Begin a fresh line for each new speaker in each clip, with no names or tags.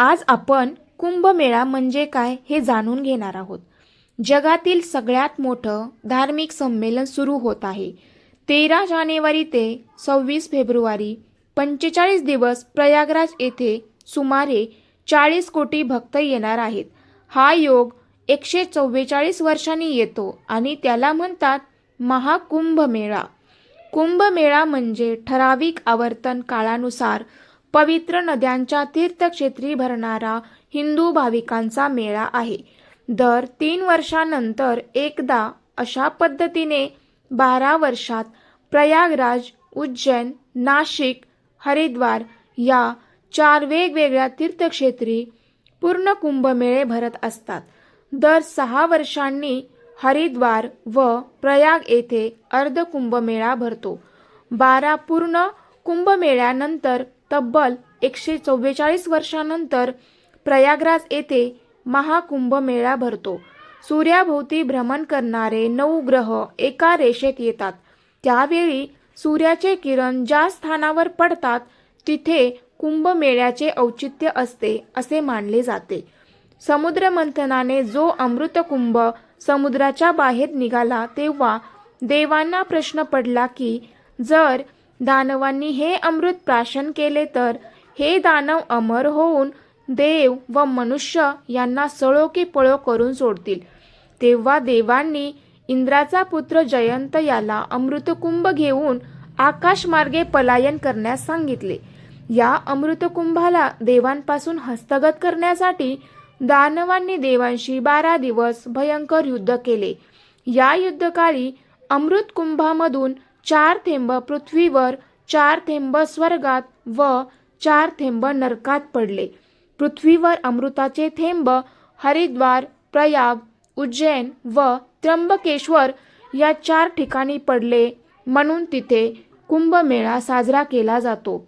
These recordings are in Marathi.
आज आपण कुंभमेळा म्हणजे काय हे जाणून घेणार आहोत जगातील सगळ्यात मोठं धार्मिक संमेलन सुरू होत आहे तेरा जानेवारी ते सव्वीस फेब्रुवारी पंचेचाळीस दिवस प्रयागराज येथे सुमारे चाळीस कोटी भक्त येणार आहेत हा योग एकशे चव्वेचाळीस वर्षांनी येतो आणि त्याला म्हणतात महाकुंभमेळा कुंभमेळा म्हणजे ठराविक आवर्तन काळानुसार पवित्र नद्यांच्या तीर्थक्षेत्री भरणारा हिंदू भाविकांचा मेळा आहे दर तीन वर्षानंतर एकदा अशा पद्धतीने बारा वर्षात प्रयागराज उज्जैन नाशिक हरिद्वार या चार वेगवेगळ्या तीर्थक्षेत्री पूर्ण कुंभमेळे भरत असतात दर सहा वर्षांनी हरिद्वार व प्रयाग येथे अर्ध कुंभमेळा भरतो बारा पूर्ण कुंभमेळ्यानंतर तब्बल एकशे चव्वेचाळीस वर्षानंतर प्रयागराज येथे महाकुंभ मेळा भरतो सूर्याभोवती भ्रमण करणारे नऊ ग्रह एका रेषेत येतात त्यावेळी सूर्याचे किरण ज्या स्थानावर पडतात तिथे कुंभमेळ्याचे औचित्य असते असे मानले जाते समुद्रमंथनाने जो अमृतकुंभ समुद्राच्या बाहेर निघाला तेव्हा देवांना प्रश्न पडला की जर दानवांनी हे अमृत प्राशन केले तर हे दानव अमर होऊन देव व मनुष्य यांना सळो की पळो करून सोडतील तेव्हा देवांनी इंद्राचा पुत्र जयंत याला अमृतकुंभ घेऊन आकाशमार्गे पलायन करण्यास सांगितले या अमृतकुंभाला देवांपासून हस्तगत करण्यासाठी दानवांनी देवांशी बारा दिवस भयंकर युद्ध केले या युद्धकाळी अमृतकुंभामधून कुंभामधून चार थेंब पृथ्वीवर चार थेंब स्वर्गात व चार थेंब नरकात पडले पृथ्वीवर अमृताचे थेंब हरिद्वार प्रयाग उज्जैन व त्र्यंबकेश्वर या चार ठिकाणी पडले म्हणून तिथे कुंभमेळा साजरा केला जातो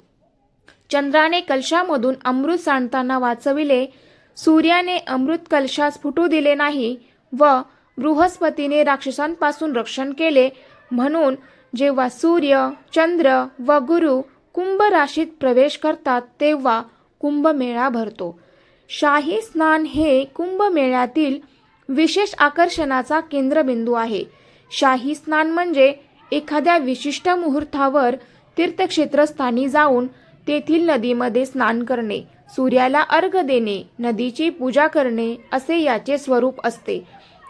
चंद्राने कलशामधून अमृत सांडताना वाचविले सूर्याने अमृत कलशास फुटू दिले नाही व बृहस्पतीने राक्षसांपासून रक्षण केले म्हणून जेव्हा सूर्य चंद्र व गुरु कुंभ राशीत प्रवेश करतात तेव्हा कुंभमेळा भरतो शाही स्नान हे कुंभमेळ्यातील विशेष आकर्षणाचा केंद्रबिंदू आहे शाही स्नान म्हणजे एखाद्या विशिष्ट मुहूर्तावर तीर्थक्षेत्रस्थानी जाऊन तेथील नदीमध्ये स्नान करणे सूर्याला अर्घ देणे नदीची पूजा करणे असे याचे स्वरूप असते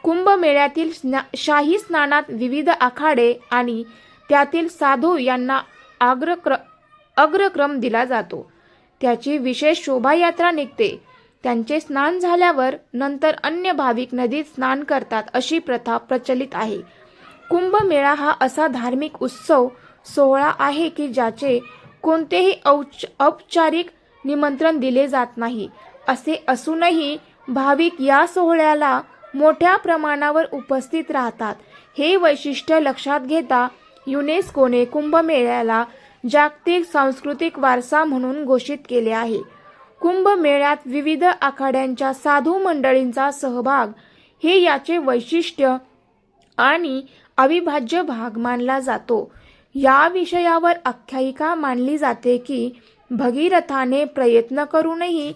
कुंभमेळ्यातील स्ना शाही स्नानात विविध आखाडे आणि त्यातील साधू यांना अग्रक्र अग्रक्रम दिला जातो त्याची विशेष शोभायात्रा निघते त्यांचे स्नान झाल्यावर नंतर अन्य भाविक नदीत स्नान करतात अशी प्रथा प्रचलित आहे कुंभमेळा हा असा धार्मिक उत्सव सोहळा आहे की ज्याचे कोणतेही औच औपचारिक निमंत्रण दिले जात नाही असे असूनही भाविक या सोहळ्याला मोठ्या प्रमाणावर उपस्थित राहतात हे वैशिष्ट्य लक्षात घेता युनेस्कोने कुंभमेळ्याला जागतिक सांस्कृतिक वारसा म्हणून घोषित केले आहे कुंभमेळ्यात विविध आखाड्यांच्या साधू मंडळींचा सहभाग हे याचे वैशिष्ट्य आणि अविभाज्य भाग मानला जातो या विषयावर आख्यायिका मानली जाते की भगीरथाने प्रयत्न करूनही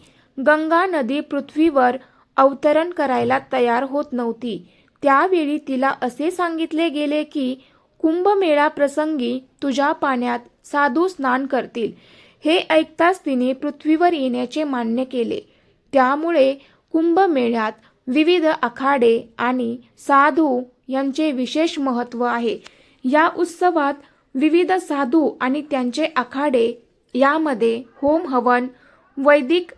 गंगा नदी पृथ्वीवर अवतरण करायला तयार होत नव्हती त्यावेळी तिला असे सांगितले गेले की कुंभमेळा प्रसंगी तुझ्या पाण्यात साधू स्नान करतील हे ऐकताच तिने पृथ्वीवर येण्याचे मान्य केले त्यामुळे कुंभमेळ्यात विविध आखाडे आणि साधू यांचे विशेष महत्त्व आहे या उत्सवात विविध साधू आणि त्यांचे आखाडे यामध्ये होम हवन वैदिक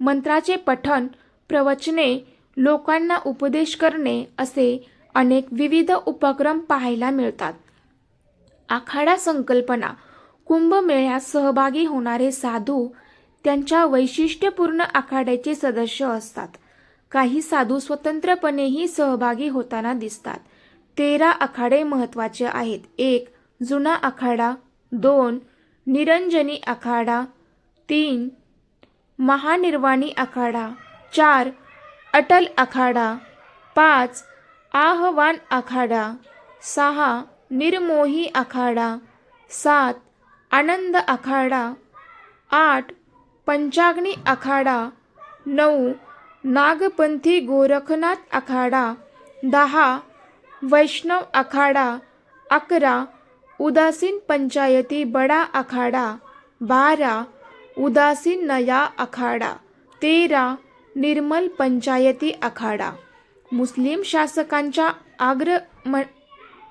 मंत्राचे पठन प्रवचने लोकांना उपदेश करणे असे अनेक विविध उपक्रम पाहायला मिळतात आखाडा संकल्पना कुंभमेळ्यात सहभागी होणारे साधू त्यांच्या वैशिष्ट्यपूर्ण आखाड्याचे सदस्य असतात काही साधू स्वतंत्रपणेही सहभागी होताना दिसतात तेरा आखाडे महत्त्वाचे आहेत एक जुना आखाडा दोन निरंजनी आखाडा तीन महानिर्वाणी आखाडा चार अटल आखाडा पाच आहवान आखाडा सहा निर्मोही आखाडा सात आनंद आखाडा आठ पंचाग्नी आखाडा नऊ नागपंथी गोरखनाथ आखाडा दहा वैष्णव आखाडा अकरा उदासीन पंचायती बडा आखाडा बारा उदासीन नया आखाडा तेरा निर्मल पंचायती आखाडा मुस्लिम शासकांच्या आग्र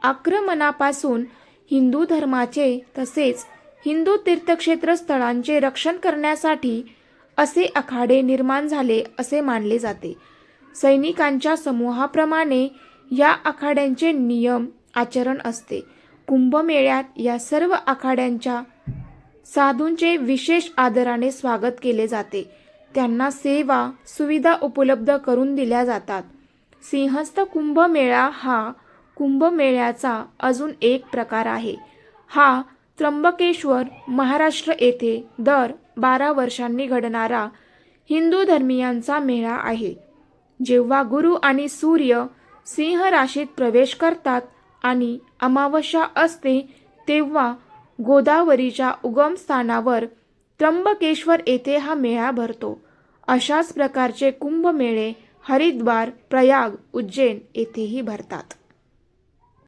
आक्रमणापासून हिंदू धर्माचे तसेच हिंदू तीर्थक्षेत्र स्थळांचे रक्षण करण्यासाठी असे आखाडे निर्माण झाले असे मानले जाते सैनिकांच्या समूहाप्रमाणे या आखाड्यांचे नियम आचरण असते कुंभमेळ्यात या सर्व आखाड्यांच्या साधूंचे विशेष आदराने स्वागत केले जाते त्यांना सेवा सुविधा उपलब्ध करून दिल्या जातात सिंहस्थ कुंभमेळा हा कुंभमेळ्याचा अजून एक प्रकार आहे हा त्र्यंबकेश्वर महाराष्ट्र येथे दर बारा वर्षांनी घडणारा हिंदू धर्मियांचा मेळा आहे जेव्हा गुरु आणि सूर्य सिंह राशीत प्रवेश करतात आणि अमावस्या असते तेव्हा गोदावरीच्या उगमस्थानावर त्र्यंबकेश्वर येथे हा मेळा भरतो अशाच प्रकारचे कुंभमेळे हरिद्वार प्रयाग उज्जैन येथेही भरतात